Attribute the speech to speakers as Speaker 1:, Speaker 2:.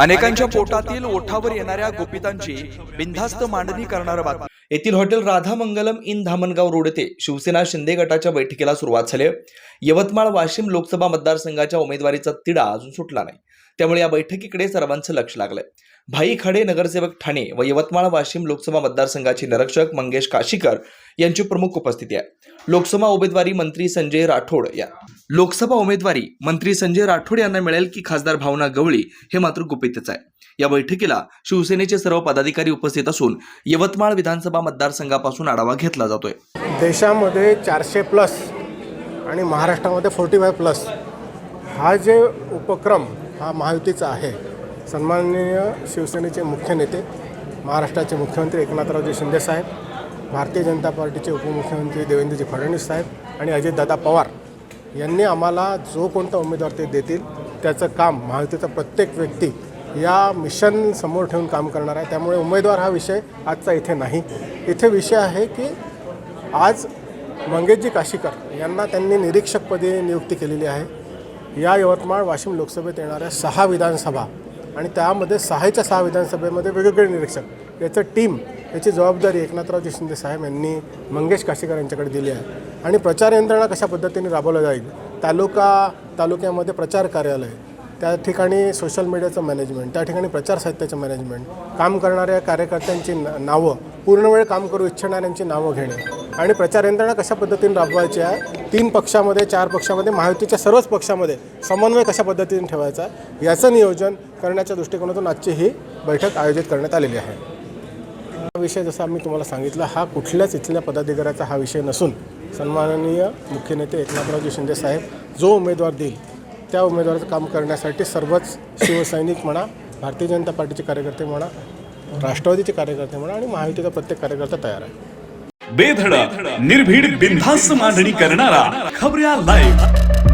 Speaker 1: अनेकांच्या पोटातील ओठावर येणाऱ्या गोपितांची बिनधास्त मांडणी करणारं बातमी. येथील hotel Radha Mangalam inn Dhamangaon road येथे शिवसेना शिंदे गटाच्या बैठकीला सुरुवात झाली. यवतमाळ वाशिम लोकसभा मतदारसंघाच्या उमेदवारीचा तिढा अजून सुटला नाही. त्यामुळे या बैठकीकडे सर्वांचं लक्ष लागलंय. भाई खडे नगरसेवक ठाणे व यवतमाळ वाशिम लोकसभा मतदारसंघाचे निरीक्षक मंगेश काशीकर यांची प्रमुख उपस्थिती आहे. लोकसभा उमेदवारी मंत्री संजय राठोड या. लोकसभा उमेदवारी मंत्री संजय राठोड यांना मिळेल की खासदार भावना गवळी हे मात्र गुपितच आहे. या बैठकीला शिवसेनेचे सर्व पदाधिकारी उपस्थित असून यवतमाळ विधानसभा मतदारसंघापासून आढावा घेतला जातोय.
Speaker 2: देशामध्ये चारशे प्लस आणि महाराष्ट्रामध्ये फोर्टी फाय प्लस हा जे उपक्रम हा महायुतीचा आहे सन्माननीय शिवसेनेचे मुख्य नेते महाराष्ट्राचे मुख्यमंत्री एकनाथरावजी शिंदेसाहेब भारतीय जनता पार्टीचे उपमुख्यमंत्री देवेंद्रजी फडणवीस साहेब आणि अजितदादा पवार यांनी आम्हाला जो कोणता उमेदवार ते देतील त्याचं काम महायुतीचा प्रत्येक व्यक्ती या मिशन समोर ठेवून काम करणार आहे. त्यामुळे उमेदवार हा विषय आजचा इथे नाही. इथे विषय आहे की आज मंगेशजी काशीकर यांना त्यांनी निरीक्षकपदी नियुक्ती केलेली आहे. या यवतमाळ वाशिम लोकसभेत येणाऱ्या सहा विधानसभा आणि त्यामध्ये सहाच्या सहा विधानसभेमध्ये वेगवेगळे निरीक्षक याचं टीम याची जबाबदारी एकनाथरावजी शिंदे साहेब यांनी मंगेश काशीकर यांच्याकडे दिली आहे. आणि प्रचार यंत्रणा कशा पद्धतीने राबवल्या जाईल? तालुका तालुक्यामध्ये प्रचार कार्यालय त्या ठिकाणी सोशल मीडियाचं मॅनेजमेंट त्या ठिकाणी प्रचार साहित्याचं मॅनेजमेंट काम करणाऱ्या कार्यकर्त्यांची ना नावं पूर्ण वेळ काम करू इच्छिणाऱ्यांची नावं घेणे. आणि प्रचार यंत्रणा कशा पद्धतीने राबवायची आहे? तीन पक्षामध्ये चार पक्षामध्ये महायुतीच्या सर्वच पक्षामध्ये समन्वय कशा पद्धतीने ठेवायचा याचं नियोजन करण्याच्या दृष्टिकोनातून आजची ही बैठक आयोजित करण्यात आलेली आहे. हा विषय जसा आम्ही तुम्हाला सांगितला हा कुठल्याच इथल्या पदाधिकाऱ्याचा हा विषय नसून सन्माननीय मुख्य नेते एकनाथरावजी शिंदे साहेब जो उमेदवार देईल त्या उमेदवाराचं काम करण्यासाठी सर्वच शिवसैनिक म्हणा भारतीय जनता पार्टीचे कार्यकर्ते म्हणा राष्ट्रवादीचे कार्यकर्ते म्हणा आणि महायुतीचा प्रत्येक कार्यकर्ता तयार आहे.
Speaker 3: बेधडक निर्भीड बिनधास्त मांडणी करणारा खबऱ्या लाईव्ह